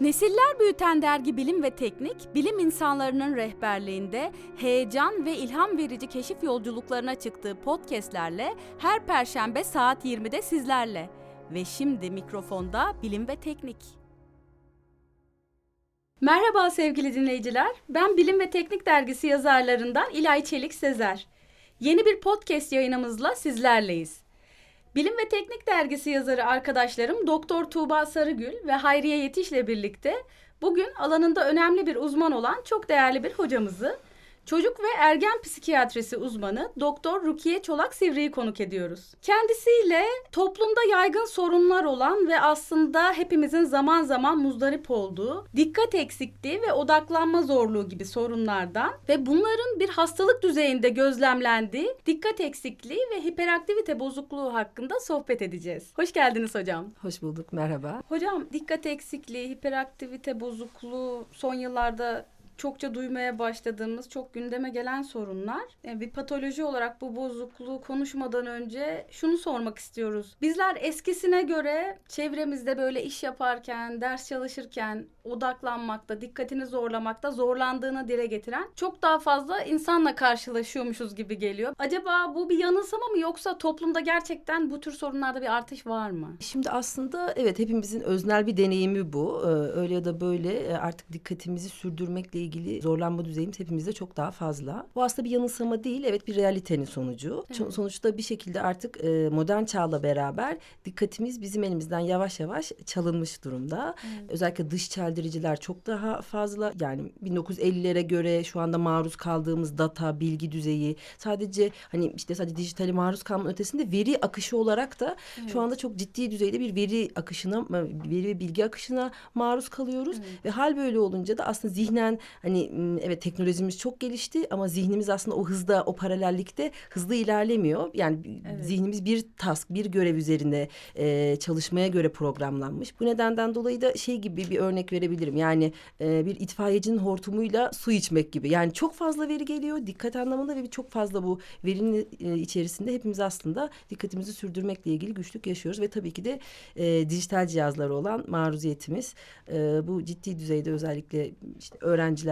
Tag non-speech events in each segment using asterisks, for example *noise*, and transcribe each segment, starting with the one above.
Nesiller büyüten dergi Bilim ve Teknik, bilim insanlarının rehberliğinde heyecan ve ilham verici keşif yolculuklarına çıktığı podcastlerle her perşembe saat 20'de sizlerle. Ve şimdi mikrofonda Bilim ve Teknik. Merhaba sevgili dinleyiciler. Ben Bilim ve Teknik dergisi yazarlarından İlay Çelik Sezer. Yeni bir podcast yayınımızla sizlerleyiz. Bilim ve Teknik Dergisi yazarı arkadaşlarım Doktor Tuğba Sarıgül ve Hayriye Yetiş'le birlikte bugün alanında önemli bir uzman olan çok değerli bir hocamızı, çocuk ve ergen psikiyatrisi uzmanı Doktor Rukiye Çolak Sivri'yi konuk ediyoruz. Kendisiyle toplumda yaygın sorunlar olan ve aslında hepimizin zaman zaman muzdarip olduğu dikkat eksikliği ve odaklanma zorluğu gibi sorunlardan ve bunların bir hastalık düzeyinde gözlemlendiği dikkat eksikliği ve hiperaktivite bozukluğu hakkında sohbet edeceğiz. Hoş geldiniz hocam. Hoş bulduk, merhaba. Hocam dikkat eksikliği, hiperaktivite bozukluğu son yıllarda çokça duymaya başladığımız, çok gündeme gelen sorunlar. Yani bir patoloji olarak bu bozukluğu konuşmadan önce şunu sormak istiyoruz. Bizler eskisine göre çevremizde böyle iş yaparken, ders çalışırken odaklanmakta, dikkatini zorlamakta zorlandığını dile getiren çok daha fazla insanla karşılaşıyormuşuz gibi geliyor. Acaba bu bir yanılsama mı yoksa toplumda gerçekten bu tür sorunlarda bir artış var mı? Şimdi aslında evet hepimizin öznel bir deneyimi bu. Ee, öyle ya da böyle e, artık dikkatimizi sürdürmekle ilgili zorlanma düzeyimiz hepimizde çok daha fazla. Bu aslında bir yanılsama değil, evet bir realitenin sonucu. Ço- Sonuçta bir şekilde artık e, modern çağla beraber dikkatimiz bizim elimizden yavaş yavaş çalınmış durumda. Özellikle dış çeldiriciler çok daha fazla. Yani 1950'lere göre şu anda maruz kaldığımız data, bilgi düzeyi sadece hani işte sadece dijitale maruz kalmanın ötesinde veri akışı olarak da şu anda çok ciddi düzeyde bir veri akışına, veri ve bilgi akışına maruz kalıyoruz. Ve hal böyle olunca da aslında zihnen hani evet teknolojimiz çok gelişti ama zihnimiz aslında o hızda, o paralellikte hızlı ilerlemiyor. Yani Evet. zihnimiz bir task, bir görev üzerine e, çalışmaya göre programlanmış. Bu nedenden dolayı da şey gibi bir örnek verebilirim. Yani e, bir itfaiyecinin hortumuyla su içmek gibi. Yani çok fazla veri geliyor dikkat anlamında ve çok fazla bu verinin e, içerisinde hepimiz aslında dikkatimizi sürdürmekle ilgili güçlük yaşıyoruz ve tabii ki de e, dijital cihazlara olan maruziyetimiz e, bu ciddi düzeyde özellikle işte öğrenciler,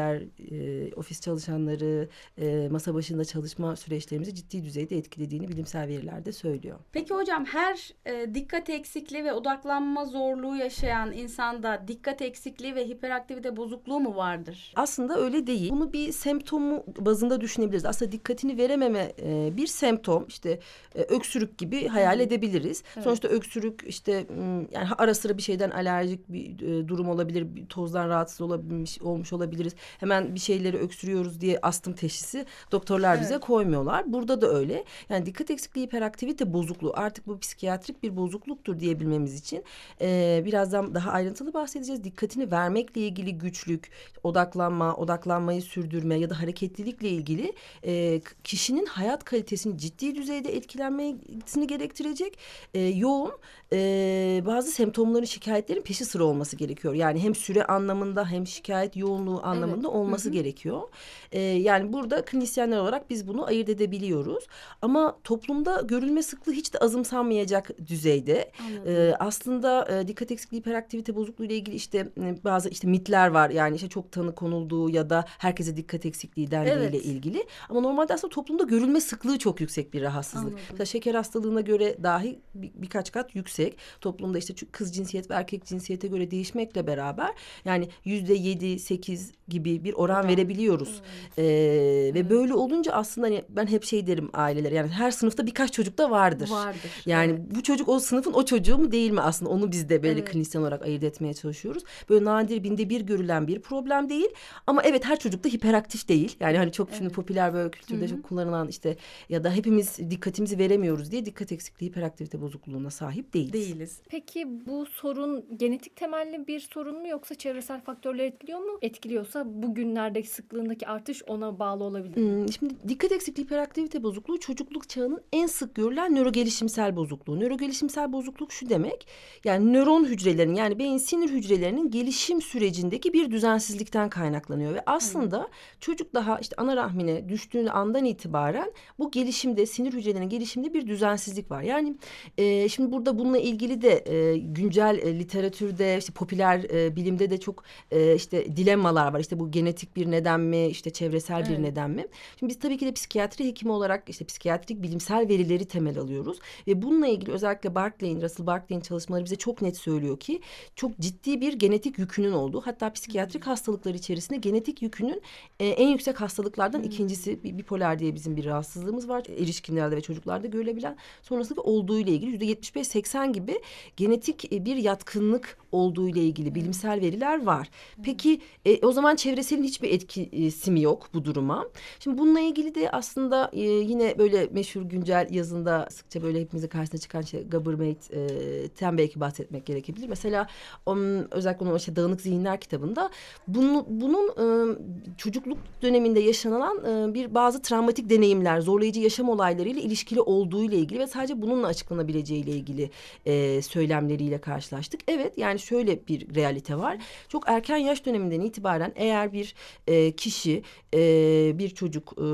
e, ofis çalışanları, e, masa başında çalışma süreçlerimizi ciddi düzeyde etkilediğini bilimsel veriler de söylüyor. Peki hocam her e, dikkat eksikliği ve odaklanma zorluğu yaşayan insanda dikkat eksikliği ve hiperaktivite bozukluğu mu vardır? Aslında öyle değil. Bunu bir semptomu bazında düşünebiliriz. Aslında dikkatini verememe e, bir semptom işte e, öksürük gibi hayal edebiliriz. Sonuçta öksürük işte yani ara sıra bir şeyden alerjik bir e, durum olabilir. Bir tozdan rahatsız olabilmiş olmuş olabiliriz. Hemen bir şeyleri öksürüyoruz diye astım teşhisi doktorlar bize Evet. koymuyorlar. Burada da öyle. Yani dikkat eksikliği hiperaktivite bozukluğu artık bu psikiyatrik bir bozukluktur diyebilmemiz için e, birazdan daha ayrıntılı bahsedeceğiz. Dikkatini vermekle ilgili güçlük, odaklanma, odaklanmayı sürdürme ya da hareketlilikle ilgili e, kişinin hayat kalitesini ciddi düzeyde etkilenmesini gerektirecek e, yoğun e, bazı semptomların, şikayetlerin peşi sıra olması gerekiyor. Yani hem süre anlamında hem şikayet yoğunluğu anlamında olması gerekiyor. E, yani burada klinisyenler olarak biz bunu ayırt edebiliyoruz. Ama toplumda görülme sıklığı hiç de azımsanmayacak düzeyde. Ee, aslında e, dikkat eksikliği hiperaktivite bozukluğu ile ilgili işte e, bazı işte mitler var. Yani işte çok tanı konulduğu ya da herkese dikkat eksikliği dendiğiyle Evet. ilgili. Ama normalde aslında toplumda görülme sıklığı çok yüksek bir rahatsızlık. Anladım. Mesela şeker hastalığına göre dahi bir- birkaç kat yüksek. Toplumda işte kız cinsiyet ve erkek cinsiyete göre değişmekle beraber yani yüzde yedi, sekiz gibi bir oran Oran. verebiliyoruz. Ee, ve böyle olunca aslında hani ben hep şey derim ailelere yani her sınıfta birkaç çocuk da vardır. Vardır. Yani evet. bu çocuk o sınıfın o çocuğu mu değil mi aslında onu biz de böyle Evet. klinisyen olarak ayırt etmeye çalışıyoruz. Böyle nadir binde bir görülen bir problem değil ama evet her çocuk da hiperaktif değil. Yani hani çok şimdi popüler böyle kültürde çok kullanılan işte ya da hepimiz dikkatimizi veremiyoruz diye dikkat eksikliği hiperaktivite bozukluğuna sahip değiliz. değiliz. Peki bu sorun genetik temelli bir sorun mu yoksa çevresel faktörler etkiliyor mu? Etkiliyorsa bugünlerdeki sıklığındaki artış ona bağlı olabilir? Hmm, Şimdi dikkat eksikliği hiperaktivite bozukluğu çocukluk çağının en sık görülen nörogelişimsel bozukluğu. Nörogelişimsel bozukluk şu demek. Yani nöron hücrelerinin yani beyin sinir hücrelerinin gelişim sürecindeki bir düzensizlikten kaynaklanıyor ve aslında çocuk daha işte ana rahmine düştüğü andan itibaren bu gelişimde sinir hücrelerinin gelişiminde bir düzensizlik var. Yani e, şimdi burada bununla ilgili de e, güncel e, literatürde işte popüler e, bilimde de çok e, işte dilemmalar var. İşte bu genetik bir neden mi, işte çevresel bir Evet. neden mi? Şimdi biz tabii ki de psikiyatri hekimi olarak işte psikiyatrik bilimsel verileri temel alıyoruz ve bununla ilgili özellikle Barclay'in, Russell Barclay'in çalışmaları bize çok net söylüyor ki çok ciddi bir genetik yükünün olduğu hatta psikiyatrik hastalıklar içerisinde genetik yükünün e, en yüksek hastalıklardan ikincisi bi- bipolar diye bizim bir rahatsızlığımız var. Erişkinlerde ve çocuklarda görülebilen sonrasında olduğu ile ilgili yüzde 75-80 gibi genetik e, bir yatkınlık olduğu ile ilgili bilimsel veriler var. Peki e, o zaman çevreselin hiçbir etkisi mi yok bu duruma? Şimdi bununla ilgili de aslında e, yine böyle meşhur güncel yazında sıkça böyle hepimizin karşısına çıkan şey Gabermate belki bahsetmek gerekebilir. Mesela onun, özellikle onun işte Dağınık Zihinler kitabında bunu, bunun e, çocukluk döneminde yaşanılan e, bir bazı travmatik deneyimler, zorlayıcı yaşam olaylarıyla ilişkili olduğu ile ilgili ve sadece bununla açıklanabileceği ile ilgili e, söylemleriyle karşılaştık. Evet yani şöyle bir realite var. Çok erken yaş döneminden itibaren eğer bir e, kişi e, bir çocuk e,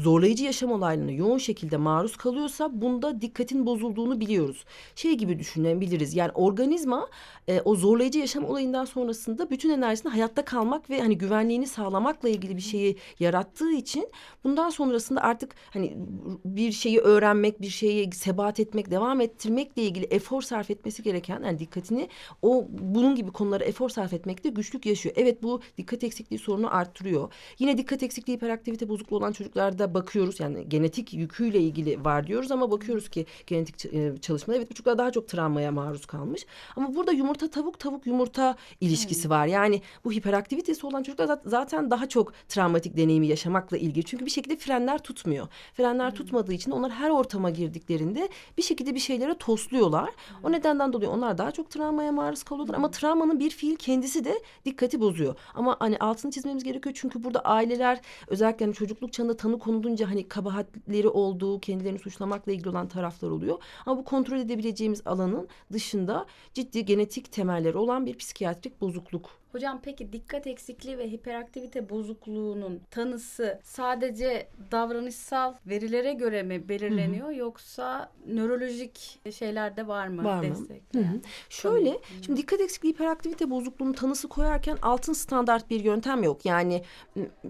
zorlayıcı yaşam olaylarına yoğun şekilde maruz kalıyorsa bunda dikkatin bozulduğunu biliyoruz. Şey gibi düşünebiliriz yani organizma e, o zorlayıcı yaşam olayından sonrasında bütün enerjisini hayatta kalmak ve hani güvenliğini sağlamakla ilgili bir şeyi yarattığı için bundan sonrasında artık hani bir şeyi öğrenmek, bir şeyi sebat etmek, devam ettirmekle ilgili efor sarf etmesi gereken yani dikkatini o bunun gibi konulara efor sarf etmekte güçlük yaşıyor. Evet bu dikkat eksikliği sorunu arttırıyor. Yine dikkat eksikliği hiperaktivite bozukluğu olan çocuklarda bakıyoruz yani genetik yüküyle ilgili var diyoruz ama bakıyoruz ki genetik e, çalışmada evet bu çocuklar daha çok travmaya maruz kalmış. Ama burada yumurta tavuk tavuk yumurta ilişkisi var. Yani bu hiperaktivitesi olan çocuklar zat- zaten daha çok travmatik deneyimi yaşamakla ilgili. Çünkü bir şekilde frenler tutmuyor. Frenler tutmadığı için onlar her ortama girdiklerinde bir şekilde bir şeylere tosluyorlar. O nedenden dolayı onlar daha çok travmaya maruz kalıyorlar. Ama travmanın bir fiil kendisi de dikkati bozuyor. Ama hani altını çizmemiz gerekiyor. Çünkü burada aileler özellikle hani çocukluk çağında tanı konulunca hani kabahatleri olduğu, kendilerini suçlamakla ilgili olan taraflar oluyor. Ama bu kontrol edebileceğimiz alanın dışında ciddi genetik temelleri olan bir psikiyatrik bozukluk. Hocam peki dikkat eksikliği ve hiperaktivite bozukluğunun tanısı sadece davranışsal verilere göre mi belirleniyor yoksa nörolojik şeyler de var mı Var mı? destekleyen? Şöyle, şimdi dikkat eksikliği hiperaktivite bozukluğunun tanısı koyarken altın standart bir yöntem yok. Yani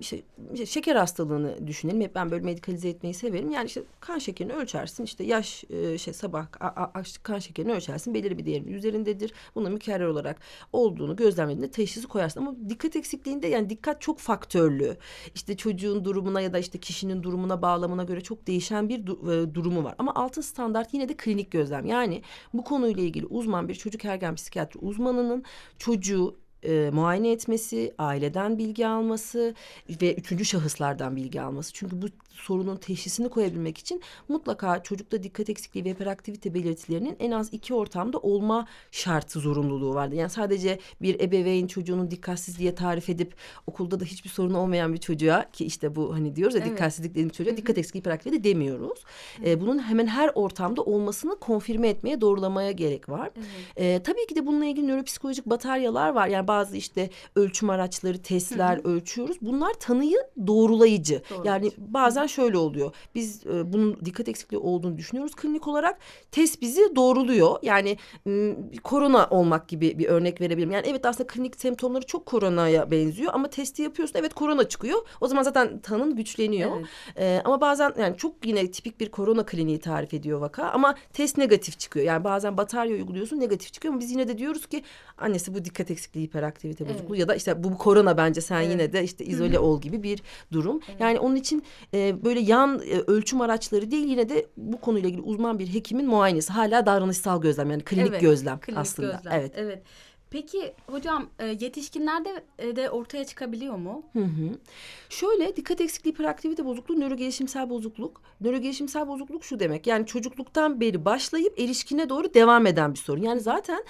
işte, işte şeker hastalığını düşünelim. Hep ben böyle medikalize etmeyi severim. Yani işte kan şekerini ölçersin. işte yaş e, şey sabah a- kan şekerini ölçersin. Belirli bir değerin üzerindedir. Buna mükerrer olarak olduğunu gözlemlediğinde teşhisi koyarsın. Ama dikkat eksikliğinde yani dikkat çok faktörlü. İşte çocuğun durumuna ya da işte kişinin durumuna bağlamına göre çok değişen bir du- e, durumu var. Ama altın standart yine de klinik gözlem. Yani bu konuyla ilgili uzman bir çocuk ergen psikiyatri uzmanının çocuğu e, muayene etmesi, aileden bilgi alması ve üçüncü şahıslardan bilgi alması. Çünkü bu sorunun teşhisini koyabilmek için mutlaka çocukta dikkat eksikliği ve hiperaktivite belirtilerinin en az iki ortamda olma şartı zorunluluğu vardı. Yani sadece bir ebeveyn çocuğunun dikkatsiz diye tarif edip okulda da hiçbir sorunu olmayan bir çocuğa ki işte bu hani diyoruz ya Evet. dikkatsizlik dediğimiz çocuğa dikkat eksikliği hiperaktivite demiyoruz. E, bunun hemen her ortamda olmasını konfirme etmeye, doğrulamaya gerek var. Ee, tabii ki de bununla ilgili nöropsikolojik bataryalar var. Yani bazı işte ölçüm araçları, testler ölçüyoruz. Bunlar tanıyı doğrulayıcı. Doğrulayıcı. Yani bazen şöyle oluyor. Biz e, bunun dikkat eksikliği olduğunu düşünüyoruz. Klinik olarak test bizi doğruluyor. Yani m, korona olmak gibi bir örnek verebilirim. Yani evet aslında klinik semptomları çok koronaya benziyor ama testi yapıyorsun evet korona çıkıyor. O zaman zaten tanın güçleniyor. Evet. Ee, ama bazen yani çok yine tipik bir korona kliniği tarif ediyor vaka ama test negatif çıkıyor. Yani bazen batarya uyguluyorsun negatif çıkıyor ama biz yine de diyoruz ki annesi bu dikkat eksikliği hiperaktivite Evet. bozukluğu ya da işte bu, korona bence sen Evet. yine de işte izole ol gibi bir durum. Yani onun için e, böyle yan e, ölçüm araçları değil yine de bu konuyla ilgili uzman bir hekimin muayenesi hala davranışsal gözlem yani klinik Evet, gözlem klinik aslında. gözlem. Evet. Evet. Peki hocam e, yetişkinlerde e, de ortaya çıkabiliyor mu? Hı hı. Şöyle dikkat eksikliği hiperaktivite bozukluğu nörogelişimsel bozukluk. Nörogelişimsel bozukluk şu demek. Yani çocukluktan beri başlayıp erişkine doğru devam eden bir sorun. Yani zaten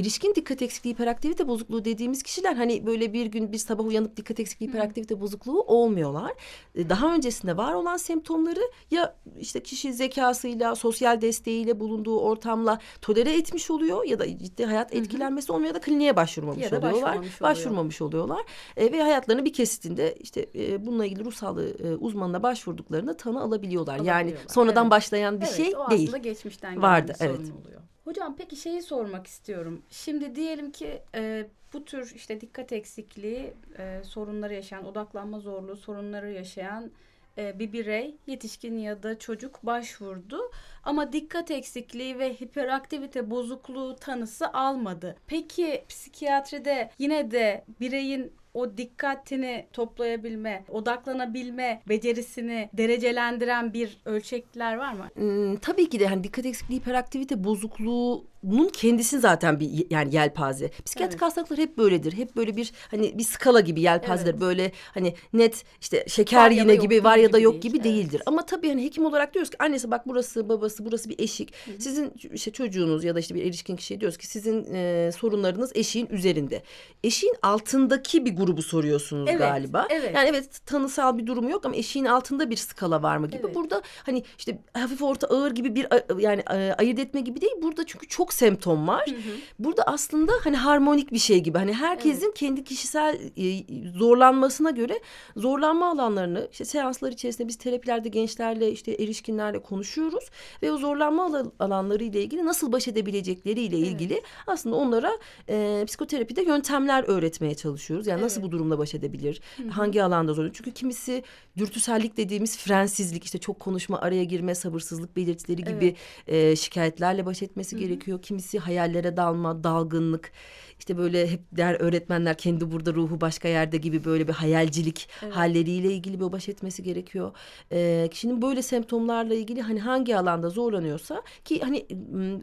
erişkin dikkat eksikliği hiperaktivite bozukluğu dediğimiz kişiler hani böyle bir gün bir sabah uyanıp dikkat eksikliği hiperaktivite bozukluğu olmuyorlar. E, Daha öncesinde var olan semptomları ya işte kişi zekasıyla, sosyal desteğiyle bulunduğu ortamla tolere etmiş oluyor ya da ciddi hayat etkilenmesi olmuyor ya da kliniğe başvurmamış Ya da oluyorlar. başvurmamış oluyor. başvurmamış oluyorlar. E, ve hayatlarının bir kesitinde işte e, bununla ilgili ruh sağlığı e, uzmanına başvurduklarında tanı alabiliyorlar. Yani Alabiliyorlar, sonradan evet. başlayan bir evet, şey o değil. aslında geçmişten Vardı, bir sorun evet. oluyor. Hocam peki şeyi sormak istiyorum. Şimdi diyelim ki e, bu tür işte dikkat eksikliği e, sorunları yaşayan, odaklanma zorluğu sorunları yaşayan e, bir birey, yetişkin ya da çocuk başvurdu. Ama dikkat eksikliği ve hiperaktivite bozukluğu tanısı almadı. Peki psikiyatride yine de bireyin o dikkatini toplayabilme, odaklanabilme becerisini derecelendiren bir ölçekler var mı? Hmm, tabii ki de hani dikkat eksikliği hiperaktivite bozukluğunun kendisi zaten bir yani yelpaze. Psikiyatrik Evet. hastalıklar hep böyledir. Hep böyle bir hani bir skala gibi yelpazedir. Evet. Böyle hani net işte şeker Var yine gibi gibi var ya da gibi yok değil. gibi Evet. değildir. Ama tabii hani hekim olarak diyoruz ki annesi bak burası babası burası bir eşik. Sizin işte çocuğunuz ya da işte bir erişkin kişiye diyoruz ki sizin e, sorunlarınız eşiğin üzerinde. Eşiğin altındaki bir grubu soruyorsunuz Evet, galiba. evet. Yani evet tanısal bir durumu yok ama eşiğin altında bir skala var mı gibi. Evet. Burada hani işte hafif orta ağır gibi bir yani ayırt etme gibi değil. Burada çünkü çok semptom var. Burada aslında hani harmonik bir şey gibi. Hani herkesin kendi kişisel e, zorlanmasına göre zorlanma alanlarını işte seanslar içerisinde biz terapilerde gençlerle işte erişkinlerle konuşuyoruz ve o zorlanma ala- alanları ile ilgili nasıl baş edebilecekleriyle ilgili aslında onlara e, psikoterapide yöntemler öğretmeye çalışıyoruz. Yani nasıl Evet. bu durumla baş edebilir? Hangi alanda zor? Çünkü kimisi dürtüsellik dediğimiz frensizlik işte çok konuşma, araya girme, sabırsızlık belirtileri gibi e, şikayetlerle baş etmesi gerekiyor. Kimisi hayallere dalma, dalgınlık. işte böyle hep der öğretmenler kendi burada ruhu başka yerde gibi böyle bir hayalcilik halleriyle ilgili bir baş etmesi gerekiyor. E, kişinin böyle semptomlarla ilgili hani hangi alanda zorlanıyorsa ki hani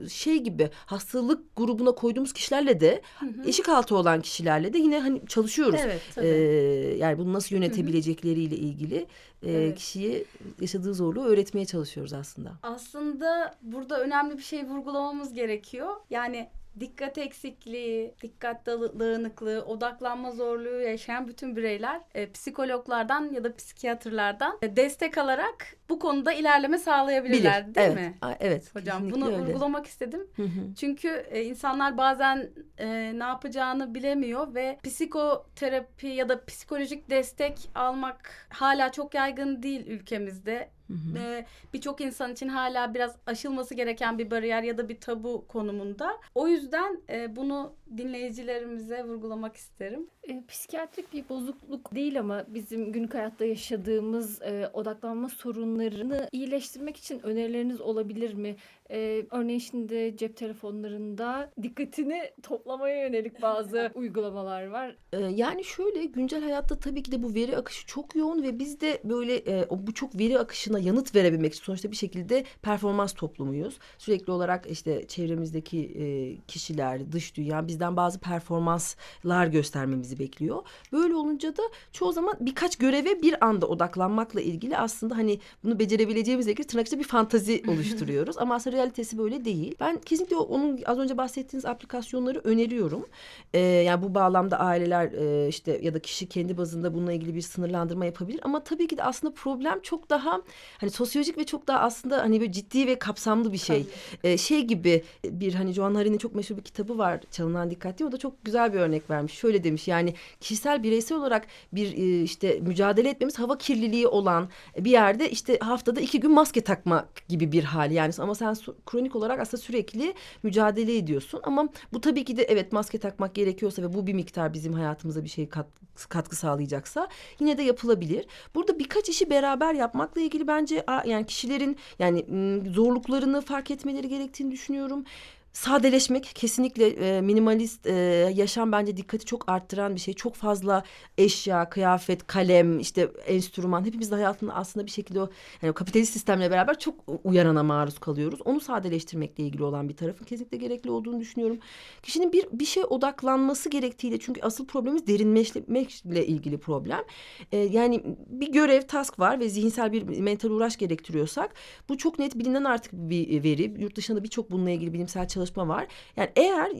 şey gibi hastalık grubuna koyduğumuz kişilerle de eşik altı olan kişilerle de yine hani çalışıyoruz. Evet, tabii. Ee, yani bunu nasıl yönetebilecekleriyle ilgili Evet. kişiye yaşadığı zorluğu öğretmeye çalışıyoruz aslında. Aslında burada önemli bir şey vurgulamamız gerekiyor. Yani dikkat eksikliği, dikkat dağı- dağınıklığı, odaklanma zorluğu yaşayan bütün bireyler e, psikologlardan ya da psikiyatrlardan e, destek alarak bu konuda ilerleme sağlayabilirler Bilir. değil evet. mi? A- evet. Hocam bunu öyle. vurgulamak istedim. Hı hı. Çünkü e, insanlar bazen e, ne yapacağını bilemiyor ve psikoterapi ya da psikolojik destek almak hala çok yaygın değil ülkemizde. Hı hı. E, Birçok insan için hala biraz aşılması gereken bir bariyer ya da bir tabu konumunda. O yüzden e, bunu dinleyicilerimize vurgulamak isterim. E, psikiyatrik bir bozukluk değil ama bizim günlük hayatta yaşadığımız e, odaklanma sorunlarını iyileştirmek için önerileriniz olabilir mi? E, örneğin şimdi cep telefonlarında dikkatini toplamaya yönelik bazı *laughs* uygulamalar var. Ee, yani şöyle güncel hayatta tabii ki de bu veri akışı çok yoğun ve biz de böyle e, bu çok veri akışına yanıt verebilmek için sonuçta bir şekilde performans toplumuyuz. Sürekli olarak işte çevremizdeki e, kişiler, dış dünya bizden bazı performanslar göstermemizi bekliyor. Böyle olunca da çoğu zaman birkaç göreve bir anda odaklanmakla ilgili aslında hani bunu becerebileceğimizle ilgili tırnak içinde bir fantazi *laughs* oluşturuyoruz. Ama aslında realitesi böyle değil. Ben kesinlikle onun az önce bahsettiğiniz aplikasyonları öneriyorum. Ee, yani bu bağlamda aileler e, işte ya da kişi kendi bazında bununla ilgili bir sınırlandırma yapabilir. Ama tabii ki de aslında problem çok daha hani sosyolojik ve çok daha aslında hani böyle ciddi ve kapsamlı bir şey. Ee, şey gibi bir hani Joan Hari'nin çok meşhur bir kitabı var Çalınan Dikkat diye. O da çok güzel bir örnek vermiş. Şöyle demiş yani kişisel bireysel olarak bir e, işte mücadele etmemiz hava kirliliği olan bir yerde işte haftada iki gün maske takmak gibi bir hal. Yani ama sen kronik olarak aslında sürekli mücadele ediyorsun. Ama bu tabii ki de evet maske takmak gerekiyorsa ve bu bir miktar bizim hayatımıza bir şey kat, katkı sağlayacaksa yine de yapılabilir. Burada birkaç işi beraber yapmakla ilgili bence yani kişilerin yani zorluklarını fark etmeleri gerektiğini düşünüyorum. Sadeleşmek kesinlikle e, minimalist e, yaşam bence dikkati çok arttıran bir şey. Çok fazla eşya, kıyafet, kalem, işte enstrüman hepimiz de hayatında aslında bir şekilde o yani kapitalist sistemle beraber çok uyarana maruz kalıyoruz. Onu sadeleştirmekle ilgili olan bir tarafın kesinlikle gerekli olduğunu düşünüyorum. Kişinin bir bir şey odaklanması gerektiğiyle çünkü asıl problemimiz derinleşmekle ilgili problem. E, yani bir görev, task var ve zihinsel bir mental uğraş gerektiriyorsak bu çok net bilinen artık bir veri. Yurt dışında birçok bununla ilgili bilimsel çalışmalar çalışma var. Yani eğer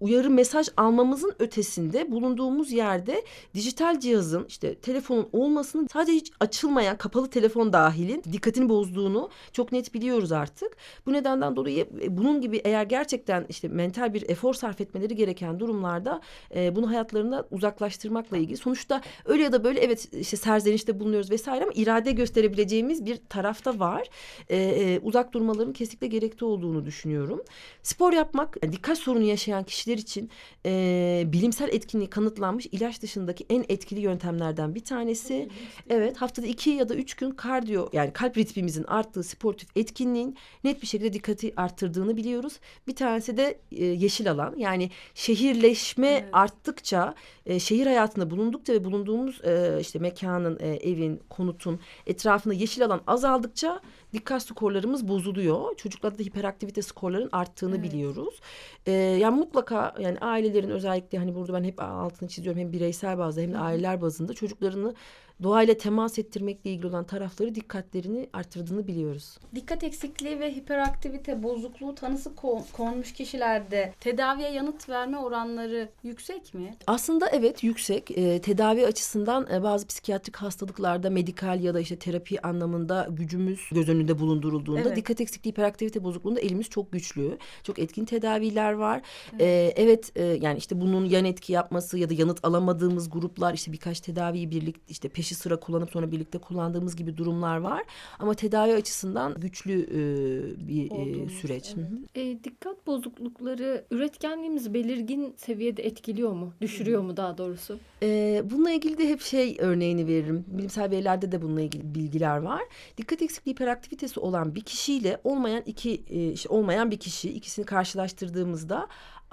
uyarı mesaj almamızın ötesinde bulunduğumuz yerde dijital cihazın işte telefonun olmasının sadece hiç açılmayan kapalı telefon dahilin dikkatini bozduğunu çok net biliyoruz artık. Bu nedenden dolayı e, bunun gibi eğer gerçekten işte mental bir efor sarf etmeleri gereken durumlarda e, bunu hayatlarında uzaklaştırmakla ilgili. Sonuçta öyle ya da böyle evet işte serzenişte bulunuyoruz vesaire ama irade gösterebileceğimiz bir tarafta var. E, e, uzak durmaların kesinlikle gerekli olduğunu düşünüyorum. Spor yapmak yani dikkat sorunu yaşayan kişiler için e, bilimsel etkinliği kanıtlanmış ilaç dışındaki en etkili yöntemlerden bir tanesi. Evet haftada iki ya da üç gün kardiyo yani kalp ritmimizin arttığı sportif etkinliğin net bir şekilde dikkati arttırdığını biliyoruz. Bir tanesi de e, yeşil alan yani şehirleşme Evet. arttıkça e, şehir hayatında bulundukça ve bulunduğumuz e, işte mekanın, e, evin, konutun etrafında yeşil alan azaldıkça dikkat skorlarımız bozuluyor. Çocuklarda da hiperaktivite skorların arttığını Evet. biliyoruz. E, yani mutlaka yani ailelerin özellikle hani burada ben hep altını çiziyorum hem bireysel bazda hem de aileler bazında çocuklarını doğayla temas ettirmekle ilgili olan tarafları dikkatlerini arttırdığını biliyoruz. Dikkat eksikliği ve hiperaktivite bozukluğu tanısı ko- konmuş kişilerde tedaviye yanıt verme oranları yüksek mi? Aslında evet yüksek. Ee, tedavi açısından e, bazı psikiyatrik hastalıklarda medikal ya da işte terapi anlamında gücümüz göz önünde bulundurulduğunda Evet. dikkat eksikliği hiperaktivite bozukluğunda elimiz çok güçlü. Çok etkin tedaviler var. Evet, evet e, yani işte bunun yan etki yapması ya da yanıt alamadığımız gruplar işte birkaç tedaviyi birlikte işte peşi sıra kullanıp sonra birlikte kullandığımız gibi durumlar var. Ama tedavi açısından güçlü e, bir e, süreç. Hı evet. hı. E, dikkat bozuklukları üretkenliğimizi belirgin seviyede etkiliyor mu? Düşürüyor mu daha doğrusu? Ee, bununla ilgili de hep şey örneğini veririm. Bilimsel verilerde de bununla ilgili bilgiler var. Dikkat eksikliği hiperaktivitesi olan bir kişiyle olmayan iki e, olmayan bir kişi ikisini karşılaştırdığımızda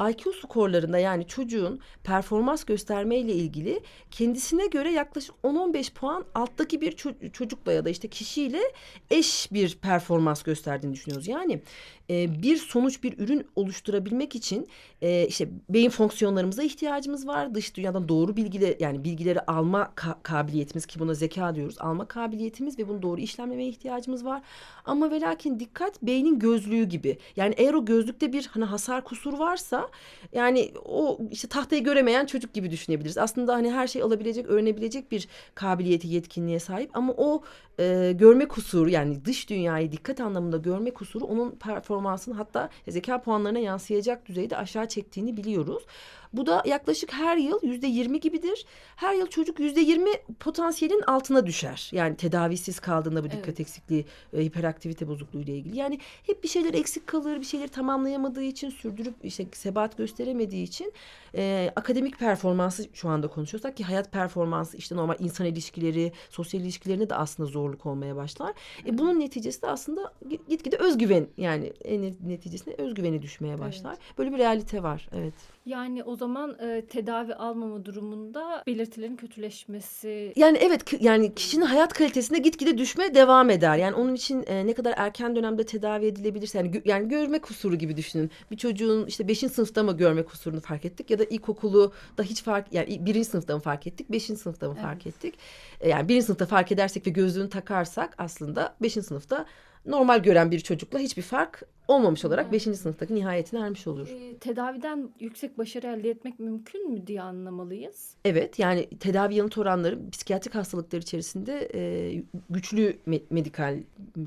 IQ skorlarında yani çocuğun performans göstermeyle ilgili kendisine göre yaklaşık 10-15 puan alttaki bir ço- çocukla ya da işte kişiyle eş bir performans gösterdiğini düşünüyoruz. Yani e, bir sonuç bir ürün oluşturabilmek için e, işte beyin fonksiyonlarımıza ihtiyacımız var. Dış dünyadan doğru bilgileri yani bilgileri alma ka- kabiliyetimiz ki buna zeka diyoruz. Alma kabiliyetimiz ve bunu doğru işlemlemeye ihtiyacımız var. Ama ve lakin dikkat beynin gözlüğü gibi. Yani eğer o gözlükte bir hani hasar kusur varsa yani o işte tahtayı göremeyen çocuk gibi düşünebiliriz. Aslında hani her şey alabilecek, öğrenebilecek bir kabiliyeti, yetkinliğe sahip ama o e, görme kusuru yani dış dünyayı dikkat anlamında görme kusuru onun performansını hatta zeka puanlarına yansıyacak düzeyde aşağı çektiğini biliyoruz. Bu da yaklaşık her yıl yüzde yirmi gibidir. Her yıl çocuk yüzde yirmi potansiyelin altına düşer. Yani tedavisiz kaldığında bu dikkat Evet. eksikliği, e, hiperaktivite bozukluğu ile ilgili. Yani hep bir şeyler eksik kalır, bir şeyleri tamamlayamadığı için, sürdürüp işte sebat gösteremediği için e, akademik performansı şu anda konuşuyorsak ki hayat performansı işte normal insan ilişkileri, sosyal ilişkilerine de aslında zorluk olmaya başlar. E, bunun neticesi de aslında git- gitgide özgüven yani en neticesinde özgüveni düşmeye başlar. Böyle bir realite var. Evet. Yani o zaman e, tedavi almama durumunda belirtilerin kötüleşmesi Yani evet yani kişinin hayat kalitesinde gitgide düşme devam eder. Yani onun için e, ne kadar erken dönemde tedavi edilebilirse yani, gö- yani görme kusuru gibi düşünün. Bir çocuğun işte 5. sınıfta mı görme kusurunu fark ettik ya da ilkokulu da hiç fark yani birinci sınıfta mı fark ettik, beşinci sınıfta mı fark ettik? E, yani birinci sınıfta fark edersek ve gözlüğünü takarsak aslında beşinci sınıfta normal gören bir çocukla hiçbir fark olmamış olarak beşinci sınıftaki nihayetine ermiş olur. e, tedaviden yüksek başarı elde etmek mümkün mü diye anlamalıyız. Evet yani tedavi yanıt oranları psikiyatrik hastalıklar içerisinde e, güçlü me- medikal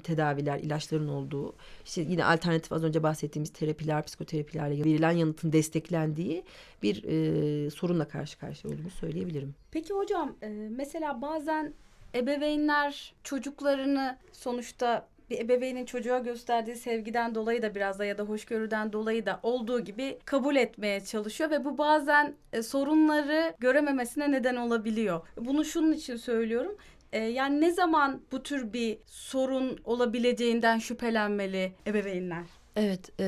tedaviler, ilaçların olduğu, işte yine alternatif az önce bahsettiğimiz terapiler, psikoterapilerle verilen yanıtın desteklendiği bir e, sorunla karşı karşıya olduğunu söyleyebilirim. Peki hocam e, mesela bazen ebeveynler çocuklarını sonuçta bir ebeveynin çocuğa gösterdiği sevgiden dolayı da biraz da ya da hoşgörüden dolayı da olduğu gibi kabul etmeye çalışıyor ve bu bazen e, sorunları görememesine neden olabiliyor. Bunu şunun için söylüyorum. E, yani ne zaman bu tür bir sorun olabileceğinden şüphelenmeli ebeveynler? Evet, e,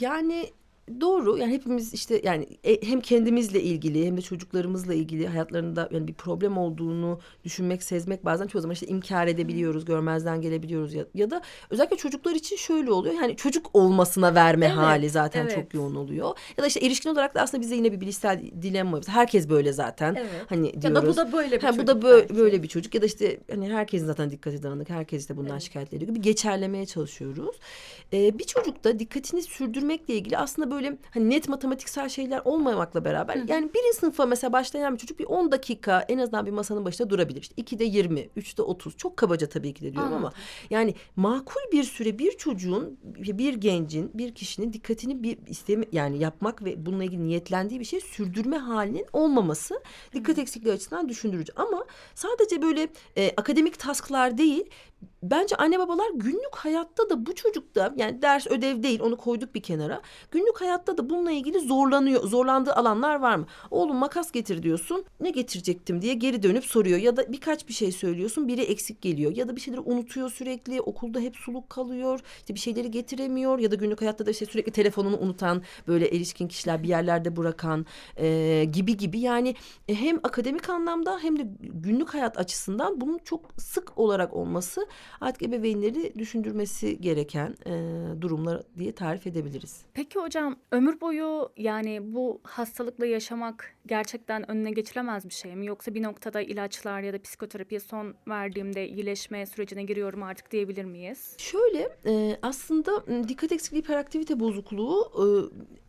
yani Doğru yani hepimiz işte yani e, hem kendimizle ilgili hem de çocuklarımızla ilgili hayatlarında yani bir problem olduğunu düşünmek, sezmek bazen çoğu zaman işte inkar edebiliyoruz, görmezden gelebiliyoruz ya, ya da özellikle çocuklar için şöyle oluyor. Yani çocuk olmasına verme Evet, hali zaten evet. çok yoğun oluyor. Ya da işte erişkin olarak da aslında bize yine bir bilişsel dilemma. Herkes böyle zaten. Evet. Hani Ya diyoruz. da bu da böyle bir Ha, çocuk bu da böyle, belki. böyle bir çocuk ya da işte hani herkesin zaten dikkati dağınık, herkes işte bundan Evet. şikayet ediyor gibi geçerlemeye çalışıyoruz. Ee, bir çocukta dikkatini sürdürmekle ilgili aslında böyle hani net matematiksel şeyler olmamakla beraber Hı yani birinci sınıfa mesela başlayan bir çocuk bir 10 dakika en azından bir masanın başında durabilir. İşte 2'de 20, 3'te 30 çok kabaca tabii ki de diyorum ama Anladım. yani makul bir süre bir çocuğun bir gencin bir kişinin dikkatini bir istemi yani yapmak ve bununla ilgili niyetlendiği bir şey sürdürme halinin olmaması dikkat eksikliği açısından düşündürücü ama sadece böyle e, akademik tasklar değil bence anne babalar günlük hayatta da bu çocukta yani ders ödev değil onu koyduk bir kenara. Günlük hayatta da bununla ilgili zorlanıyor zorlandığı alanlar var mı? Oğlum makas getir diyorsun ne getirecektim diye geri dönüp soruyor. Ya da birkaç bir şey söylüyorsun biri eksik geliyor. Ya da bir şeyleri unutuyor sürekli okulda hep suluk kalıyor işte bir şeyleri getiremiyor. Ya da günlük hayatta da işte sürekli telefonunu unutan böyle erişkin kişiler bir yerlerde bırakan e, gibi gibi. Yani e, hem akademik anlamda hem de günlük hayat açısından bunun çok sık olarak olması artık ebeveynleri düşündürmesi gereken e, durumlar diye tarif edebiliriz. Peki hocam ömür boyu yani bu hastalıkla yaşamak gerçekten önüne geçilemez bir şey mi? Yoksa bir noktada ilaçlar ya da psikoterapiye son verdiğimde iyileşme sürecine giriyorum artık diyebilir miyiz? Şöyle e, aslında dikkat eksikliği hiperaktivite bozukluğu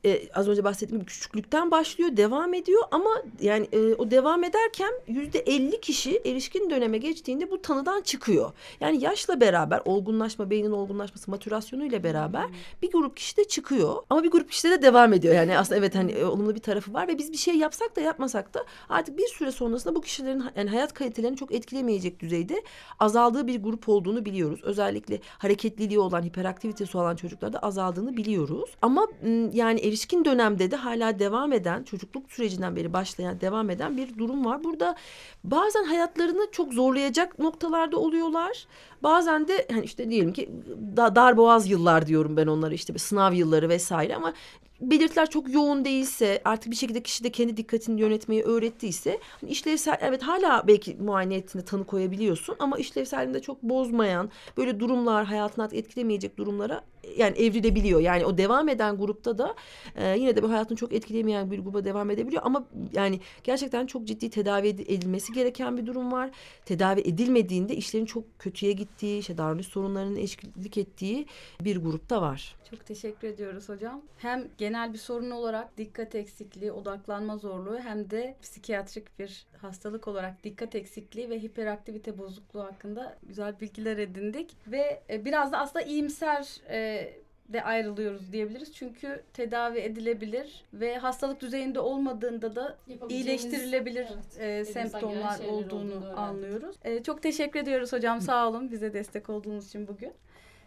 e, e, az önce bahsettiğim gibi küçüklükten başlıyor devam ediyor ama yani e, o devam ederken yüzde 50 kişi erişkin döneme geçtiğinde bu tanıdan çıkıyor. Yani yaşla beraber olgunlaşma beynin olgunlaşması matürasyonu ile beraber bir grup kişi de çıkıyor ama bir grup kişi de devam ediyor. Yani aslında evet hani e, olumlu bir tarafı var ve biz bir şey yapsak da yapmasak da artık bir süre sonrasında bu kişilerin yani hayat kalitelerini çok etkilemeyecek düzeyde azaldığı bir grup olduğunu biliyoruz. Özellikle hareketliliği olan, hiperaktivitesi olan çocuklarda azaldığını biliyoruz. Ama yani erişkin dönemde de hala devam eden, çocukluk sürecinden beri başlayan, devam eden bir durum var. Burada bazen hayatlarını çok zorlayacak noktalarda oluyorlar. Bazen de hani işte diyelim ki da, darboğaz yıllar diyorum ben onlara işte sınav yılları vesaire ama belirtiler çok yoğun değilse artık bir şekilde kişi de kendi dikkatini yönetmeyi öğrettiyse hani işlevsel evet hala belki muayene ettiğinde tanı koyabiliyorsun ama işlevselliğini de çok bozmayan böyle durumlar hayatını etkilemeyecek durumlara yani evrilebiliyor. Yani o devam eden grupta da e, yine de bu hayatını çok etkilemeyen bir gruba devam edebiliyor ama yani gerçekten çok ciddi tedavi ed- edilmesi gereken bir durum var. Tedavi edilmediğinde işlerin çok kötüye gittiği, işte davranış sorunlarının eşlik ettiği bir grupta var. Çok teşekkür ediyoruz hocam. Hem genel bir sorun olarak dikkat eksikliği, odaklanma zorluğu hem de psikiyatrik bir hastalık olarak dikkat eksikliği ve hiperaktivite bozukluğu hakkında güzel bilgiler edindik. Ve e, biraz da aslında iyimser e, de ayrılıyoruz diyebiliriz. Çünkü tedavi edilebilir ve hastalık düzeyinde olmadığında da iyileştirilebilir e, semptomlar olduğunu anlıyoruz. E, çok teşekkür ediyoruz hocam. Sağ olun bize destek olduğunuz için bugün.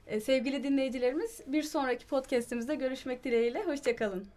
E, sevgili dinleyicilerimiz bir sonraki podcast'imizde görüşmek dileğiyle. Hoşçakalın.